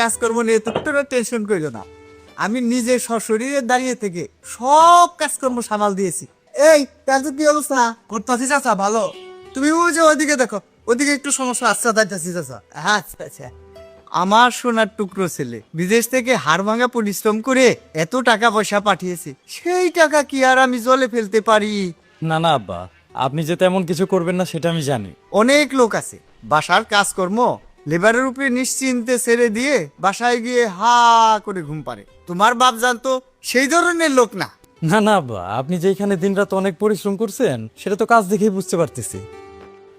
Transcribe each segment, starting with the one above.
কাজকর্ম নিয়ে তো তোরা টেনশন করিও না। আমি নিজে সশরীরে দাঁড়িয়ে থেকে সব কাজকর্ম সামাল দিয়েছি। এই কাজের কি অবস্থা? করতেছি চাচা ভালো। তুমি ওই যে ওদিকে দেখো ওদিকে একটু সমস্যা আচ্ছা যাইতেছি চাচা আচ্ছা আচ্ছা। আমার সোনার টুকরো ছেলে বিদেশ থেকে হাড় ভাঙা পরিশ্রম করে এত টাকা পয়সা পাঠিয়েছে সেই টাকা কি আর আমি জলে ফেলতে পারি? না না আব্বা আপনি যে তেমন কিছু করবেন না সেটা আমি জানি। অনেক লোক আছে বাসার কাজকর্ম লেবারের উপরে নিশ্চিন্তে ছেড়ে দিয়ে বাসায় গিয়ে হা করে ঘুম পারে তোমার বাপ জানতো সেই ধরনের লোক না। না না আব্বা আপনি যে এখানে দিনরাত অনেক পরিশ্রম করছেন সেটা তো কাজ দেখেই বুঝতে পারতেছি।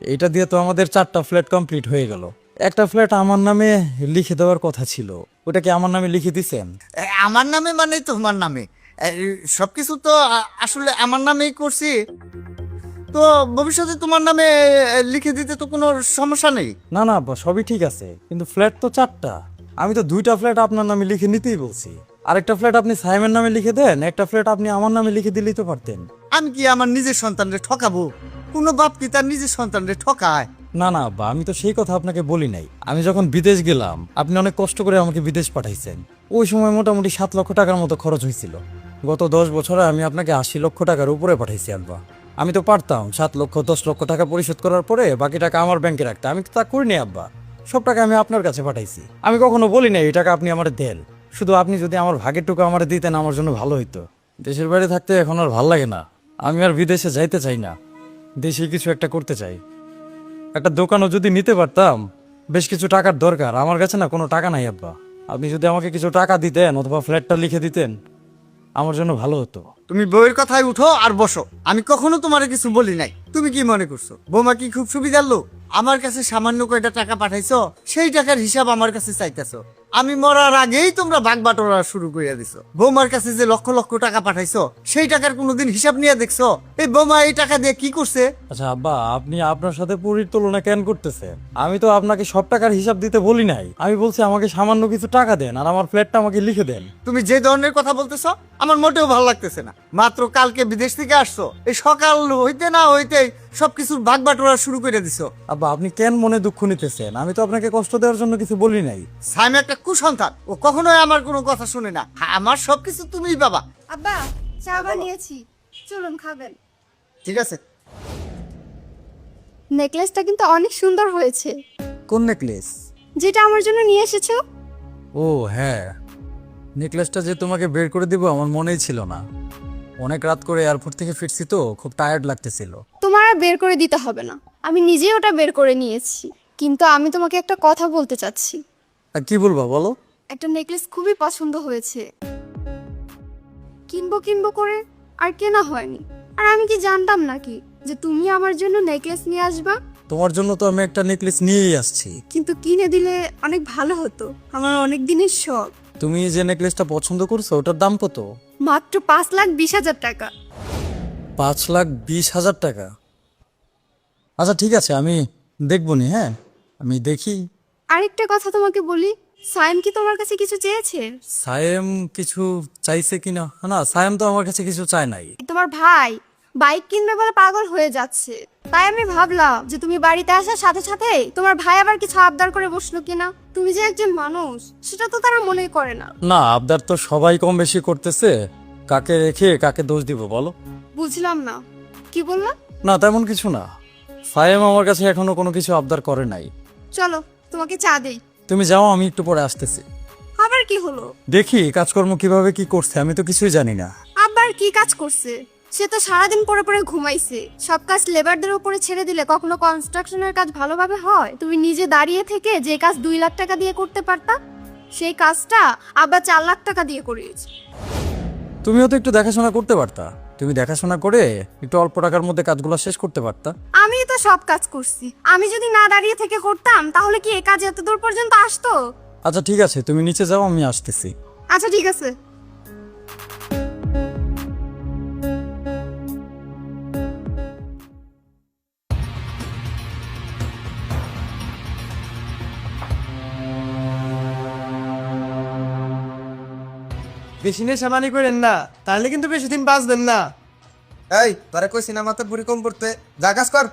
এটা দিয়ে তো আমাদের চারটা ফ্ল্যাট কমপ্লিট হয়ে গেল। একটা ফ্ল্যাট আমার নামে লিখে দেওয়ার কথা ছিল। ওটা কি আমার নামে লিখে দিছেন? এ, আমার নামে মানে তোমার নামে? এ, সবকিছু তো আ- আসলে আমার নামেই করছি। তো ভবিষ্যতে তোমার নামে লিখে দিতে তো কোনো সমস্যা নেই? না না আব্বা সবই ঠিক আছে কিন্তু ফ্ল্যাট তো চারটা। আমি তো দুইটা ফ্ল্যাট আপনার নামে লিখে নিতেই বলছি। আরেকটা ফ্ল্যাট আপনি সাইমের নামে লিখে দেন একটা ফ্ল্যাট আপনি আমার নামে লিখে দিলেই তো পারতেন। আমি কি আমার নিজের সন্তানরে ঠকাবো? কোনো বাপ কি তার নিজের সন্তানরে ঠকায়? না না আব্বা আমি তো সেই কথা আপনাকে বলি নাই। আমি যখন বিদেশ গেলাম আপনি অনেক কষ্ট করে আমাকে বিদেশ পাঠাইছেন। ওই সময় মোটামুটি সাত লক্ষ টাকার মতো খরচ হয়েছিল গত দশ বছরে আমি আপনাকে আশি লক্ষ টাকার উপরে পাঠাইছি আব্বা আমি তো পারতাম সাত লক্ষ, দশ লক্ষ টাকা পরিশোধ করার পরে বাকি টাকা আমার ব্যাংকে রাখতে। আমি তো তা করিনি, আব্বা। সব টাকা আমি আপনার কাছে পাঠাইছি। আমি কখনো বলি নাই, এই টাকা আপনি আমার দেন। শুধু আপনি যদি আমার ভাগের টুকু আমার দিতেন, আমার জন্য ভালো হইতো। দেশের বাইরে থাকতে এখন আর ভালো লাগে না। আমি আর বিদেশে যাইতে চাই না। দেশে কিছু একটা করতে চাই। একটা দোকানও যদি নিতে পারতাম, বেশ কিছু টাকার দরকার। আমার কাছে না কোনো টাকা নাই, আব্বা। আপনি যদি আমাকে কিছু টাকা দিতেন অথবা ফ্ল্যাটটা লিখে দিতেন আমার জন্য ভালো হতো। তুমি বউয়ের কথায় উঠো আর বসো। আমি কখনো তোমার কিছু বলি নাই। তুমি কি মনে করছ? বৌমা কি খুব সুবিধার লোক? আমার কাছে সামান্য কয়টা টাকা পাঠাইছো, সেই টাকার হিসাব আমার কাছে চাইতেছো। আমি মরার আগেই তোমরা ভাগ বাটোয়ারা শুরু করে দিছো। বৌমার কাছে যে লক্ষ লক্ষ টাকা পাঠাইছো সেই টাকার কোনোদিন হিসাব নিয়ে দেখছ? এই বৌমা এই টাকা দিয়ে কি করছে? আচ্ছা আব্বা আপনি আপনার সাথে পুরীর তুলনা কেন করতেছেন? আমি তো আপনাকে সব টাকার হিসাব দিতে বলি নাই। আমি বলছি আমাকে সামান্য কিছু টাকা দেন আর আমার ফ্ল্যাটটা আমাকে লিখে দেন। তুমি যে ধরনের কথা বলতেছো আমার মোটেও ভালো লাগতেছে না। মাত্র কালকে বিদেশ থেকে আসছো। এই সকাল হইতে না হইতেই সবকিছুর ভাগ বাটোয়ারা শুরু করে দিছো। আব্বা আপনি কেন মনে দুঃখ নিতেছেন? আমি তো আপনাকে কষ্ট দেওয়ার জন্য কিছু বলি নাই। সাইম একটা কুসন্তান ও কখনোই আমার কোনো কথা শুনে না। আমার সবকিছু তুমিই বাবা। আব্বা চা বানিয়েছি। চলুন খাবেন। ঠিক আছে। নেকলেসটা কিন্তু অনেক সুন্দর হয়েছে। কোন নেকলেস? যেটা আমার জন্য নিয়ে এসেছ? ও হ্যাঁ। নেকলেসটা যে তোমাকে বের করে দিব আমার মনেই ছিল না। অনেক রাত করে এয়ারপোর্ট থেকে ফিরছি তো খুব টায়ার্ড লাগতেছিল। তোমার আর বের করে দিতে হবে না। আমি নিজেই ওটা বের করে নিয়েছি। কিন্তু আমি তোমাকে একটা কথা বলতে চাচ্ছি। তা কি বলবা বলো? একটা নেকলেস খুবই পছন্দ হয়েছে। কিনবো কিনবো করে আর কেনা হয়নি। আর আমি কি জানতাম নাকি যে তুমি আমার জন্য নেকলেস নিয়ে আসবা? তোমার জন্য তো আমি একটা নেকলেস নিয়েই আসছি। কিন্তু কিনে দিলে অনেক ভালো হতো। আমার অনেক দিনের শখ। তুমি যে নেকলেসটা পছন্দ করছ ওটার দাম কত? মাত্র পাঁচ লাখ বিশ হাজার টাকা। পাঁচ লাখ বিশ হাজার টাকা? আচ্ছা ঠিক আছে আমি দেখব নি হ্যাঁ? আমি দেখি। আরেকটা কথা তোমাকে বলি সায়েম কি তোমার কাছে কিছু চেয়েছে? সায়েম কিছু চাইছে কিনা? না সায়েম তো আমার কাছে কিছু চায় নাই। তোমার ভাই বাইক কিনবে বলে পাগল হয়ে যাচ্ছে। তাই আমি ভাবলাম যে তুমি বাড়িতে আসার সাথে সাথে তোমার ভাই আবার কিছু আবদার করে বসল কিনা? তুমি যে একজন মানুষ সেটা তো তারা মনেই করে না। না আবদার তো সবাই কম বেশি করতেছে। কাকে রেখে কাকে দোষ দিব বলো? বুঝলাম না। কি বললা? না তেমন কিছু না। সায়েম আমার কাছে এখনও কোনো কিছু আবদার করে নাই। চলো তোমাকে চা দেই। তুমি যাও আমি একটু পরে আসতেছি। আবার কি হলো? দেখি কাজকর্ম কীভাবে কি করছে আমি তো কিছুই জানি না। আবার কি কাজ করছে? সে তো সারাদিন পরে পরে ঘুমাইছে। সব কাজ লেবারদের উপরে ছেড়ে দিলে কখনো কনস্ট্রাকশনের কাজ ভালোভাবে হয়? তুমি নিজে দাঁড়িয়ে থেকে যে কাজ দুই লাখ টাকা দিয়ে করতে পারতা সেই কাজটা আবার চার লাখ টাকা দিয়ে করিয়েছে। তুমিও তো একটু দেখাশোনা করতে পারতা। তুমি দেখাশোনা করে একটু অল্প টাকার মধ্যে কাজগুলো শেষ করতে পারতা। আমি তো সব কাজ করছি। আমি যদি না দাঁড়িয়ে থেকে করতাম তাহলে কি এই কাজ এত দূর পর্যন্ত আসতো? আচ্ছা ঠিক আছে। তুমি নিচে যাও আমি আসতেছি। আচ্ছা ঠিক আছে। বেশি নেশামানি করেন না তাহলে কিন্তু বেশি দিন বাঁচবেন না। এই তোরা কই সিনেমাতে বুড়ি কম পড়তে? যা কাজ কর।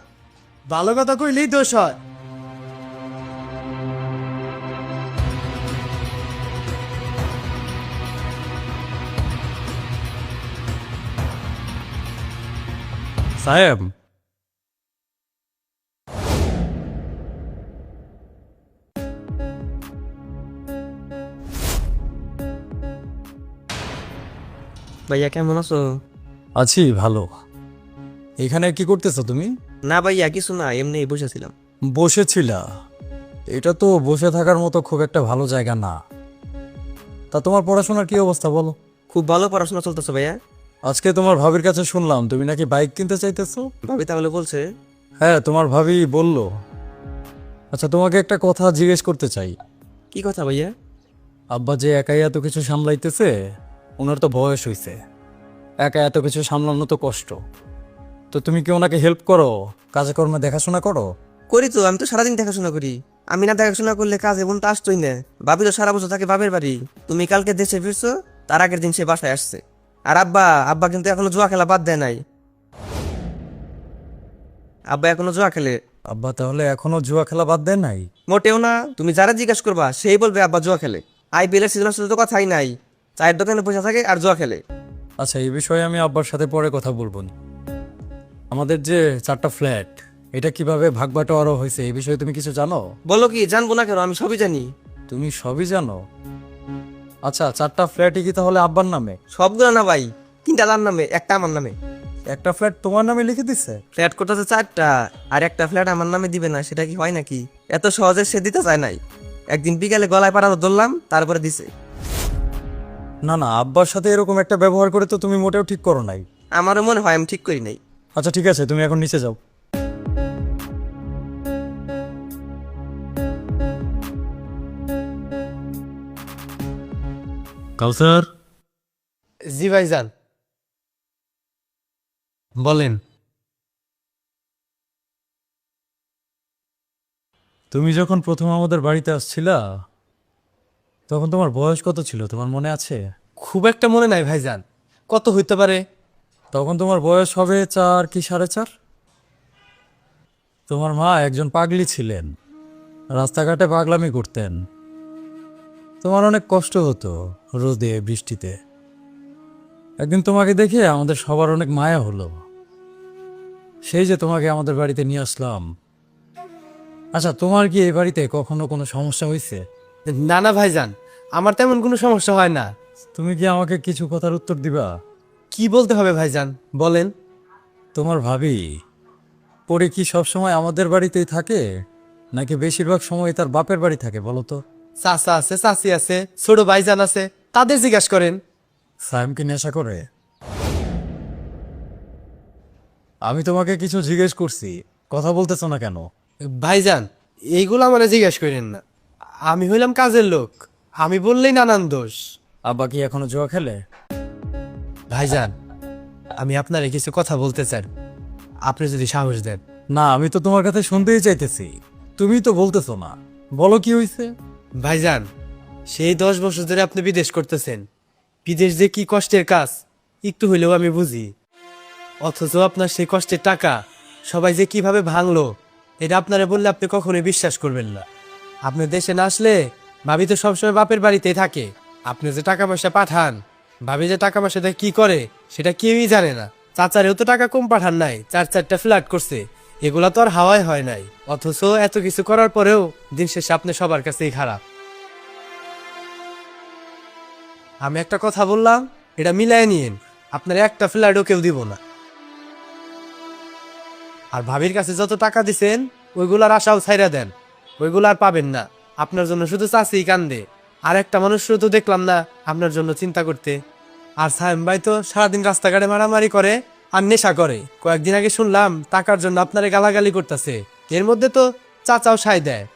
ভালো কথা কইলেই দোষ হয়। সাহেব ভাইয়া কেমন আছো? আছি ভালো। এখানে কি করতেছো তুমি? না ভাইয়া কিছু না এমনি বসেছিলাম। বসেছিলা? এটা তো বসে থাকার মতো খুব একটা ভালো জায়গা না। তা তোমার পড়াশোনার কি অবস্থা বলো? খুব ভালো পড়াশোনা চলতেছে ভাইয়া। আজকে তোমার ভাবির কাছে শুনলাম তুমি নাকি বাইক কিনতে চাইতেছো? ভাবি তাহলে বলছে। হ্যাঁ তোমার ভাবি বলল। আচ্ছা তোমাকে একটা কথা জিজ্ঞেস করতে চাই। কি কথা ভাইয়া? আব্বা যে একাই এত কিছু সামলাইতেছে ওনার তো বয়স হইছে। একা এত কিছু সামলানো তো কষ্ট। তো তুমি কি ওনাকে হেল্প করো? কাজে কর্মে দেখাশোনা করো? করি তো আমি তো সারাদিন দেখাশোনা করি। আমি না দেখাশোনা করলে কাজ এবং তো আসতোই না। ভাবি তো সারা বছর থাকে বাপের বাড়ি। তুমি কালকে দেশে ফিরছো তার আগের দিন সে বাসায় আসছে। আর আব্বা আব্বা কিন্তু এখনও জুয়া খেলা বাদ দেয় নাই। আব্বা এখনও জুয়া খেলে। আব্বা তাহলে এখনও জুয়া খেলা বাদ দেয় নাই? মোটেও না তুমি যারা জিজ্ঞাসা করবা সেই বলবে আব্বা জুয়া খেলে। আইপিএলের সিজন আসলে তো কথাই নাই। চায়ের দোকানে পয়সা থাকে আর জুয়া খেলে। আচ্ছা এই বিষয়ে আমি আব্বার সাথে পরে কথা বলব আমাদের যে চারটা ফ্ল্যাট এটা কীভাবে ভাগ বাটোয়ারা হয়েছে এই বিষয়ে তুমি কিছু জানো? বলো কি জানব না কেন? আমি সবই জানি। তুমি সবই জানো? আচ্ছা চারটা ফ্ল্যাটই কি তাহলে আব্বার নামে? সবগুলো না ভাই তিনটা তার নামে একটা আমার নামে। একটা ফ্ল্যাট তোমার নামে লিখে দিছে? ফ্ল্যাট করতেছে চারটা আর একটা ফ্ল্যাট আমার নামে দিবে না সেটা কি হয় নাকি? এত সহজে সে দিতে চায় নাই। একদিন বিকালে গলায় পাড়া ধরলাম তারপরে দিছে। না না আব্বার সাথে এরকম একটা ব্যবহার করে তো তুমি মোটেও ঠিক করো নাই। আমারও মনে হয় আমি ঠিক করি নাই। আচ্ছা ঠিক আছে তুমি এখন নিচে যাও। কাউসার? জি ভাইজান। বলেন। তুমি যখন প্রথম আমাদের বাড়িতে আসছিলা তখন তোমার বয়স কত ছিল? তোমার মনে আছে? খুব একটা মনে নাই ভাইজান। কত হইতে পারে? তখন তোমার বয়স হবে চার কি সাড়ে চার? তোমার মা একজন পাগলি ছিলেন। রাস্তাঘাটে পাগলামি করতেন। তোমার অনেক কষ্ট হতো রোদে বৃষ্টিতে। একদিন তোমাকে দেখে আমাদের সবার অনেক মায়া হলো। সেই যে তোমাকে আমাদের বাড়িতে নিয়ে আসলাম। আচ্ছা তোমার কি এই বাড়িতে কখনো কোনো সমস্যা হয়েছে না না ভাইজান আমার তেমন কোনো সমস্যা হয় না। তুমি কি আমাকে কিছু কথার উত্তর দিবা? কি বলতে হবে ভাইজান? বলেন। তোমার ভাবি পরে কি সবসময় আমাদের বাড়িতেই থাকে? নাকি বেশিরভাগ সময় তার বাপের বাড়ি থাকে বলো তো? চাচা আছে চাচি আছে ছোট ভাইজান আছে তাদের জিজ্ঞাসা করেন। সায়েম কি নেশা করে? আমি তোমাকে কিছু জিজ্ঞেস করছি কথা বলতেছো না কেন? ভাইজান এইগুলো আমার জিজ্ঞেস করেন না। আমি হইলাম কাজের লোক। আমি বললেই নানান দোষ। আব্বা কি এখনও জুয়া খেলে? ভাইজান আমি আপনারে কিছু কথা বলতে চান আপনি যদি সাহস দেন। না আমি তো তোমার কাছে শুনতেই চাইতেছি। তুমি তো বলতেছো না। বলো কি হয়েছে ভাইজান সেই দশ বছর ধরে আপনি বিদেশ করতেছেন। বিদেশ যে কি কষ্টের কাজ একটু হইলেও আমি বুঝি। অথচ আপনার সেই কষ্টের টাকা সবাই যে কীভাবে ভাঙলো এটা আপনারা বললে আপনি কখনোই বিশ্বাস করবেন না। আপনি দেশে না আসলে ভাবি তো সবসময় বাপের বাড়িতেই থাকে। আপনি যে টাকা পয়সা পাঠান, ভাবি যে টাকা পয়সাটা কি করে, সেটা কেউই জানে না। চাচারেও তো টাকা কম পাঠান নাই, চার চারটা ফ্ল্যাট করছে। এগুলা তো আর হাওয়ায় হয় নাই। অথচ এত কিছু করার পরেও দিন শেষে আপনি সবার কাছেই খারাপ। আমি একটা কথা বললাম, এটা মিলাই নিয়েন। আপনার একটা ফ্ল্যাটও কেউ দিব না। আর ভাবির কাছে যত টাকা দিছেন, ওইগুলার আশাও ছাইরা দেন। ওইগুলো আর পাবেন না। আপনার জন্য শুধু চাষি কান্দে। আর একটা মানুষও তো দেখলাম না, আপনার জন্য চিন্তা করতে। আর সাহেব ভাই তো সারাদিন রাস্তাঘাটে মারামারি করে আর নেশা করে। কয়েকদিন আগে শুনলাম, টাকার জন্য আপনারে গালাগালি করতেছে। এর মধ্যে তো চাচাও সাই দেয়।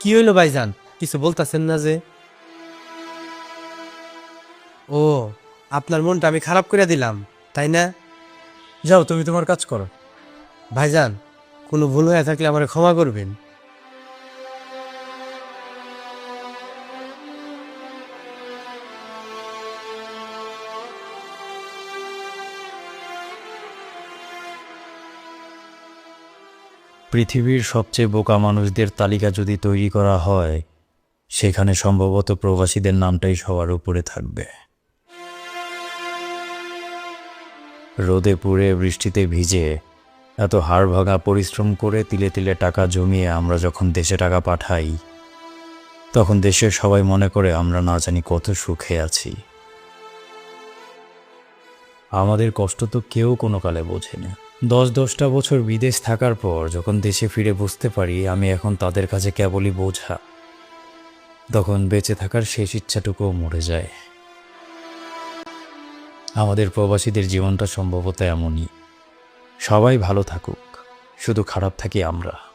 কি হইল ভাইজান? কিছু বলতাছেন না যে? ও, আপনার মনটা আমি খারাপ করে দিলাম, তাই না? যাও তুমি তোমার কাজ করো। ভাইজান কোনো ভুল হয়ে থাকলে আমার ক্ষমা করবেন। পৃথিবীর সবচেয়ে বোকা মানুষদের তালিকা যদি তৈরি করা হয় সেখানে সম্ভবত প্রবাসীদের নামটাই সবার উপরে থাকবে। রোদে পুড়ে বৃষ্টিতে ভিজে, এত হাড় ভাঙা পরিশ্রম করে তিলে তিলে টাকা জমিয়ে আমরা যখন দেশে টাকা পাঠাই, তখন দেশের সবাই মনে করে আমরা না জানি কত সুখে আছি। আমাদের কষ্ট তো কেউ কোনো কালে বোঝে না দশ দশটা বছর বিদেশ থাকার পর যখন দেশে ফিরে বুঝতে পারি আমি এখন তাদের কাছে কেবলই বোঝা, তখন বেঁচে থাকার শেষ ইচ্ছাটুকুও মরে যায়। আমাদের প্রবাসীদের জীবনটা সম্ভবত এমনই। সবাই ভালো থাকুক শুধু খারাপ থাকি আমরা।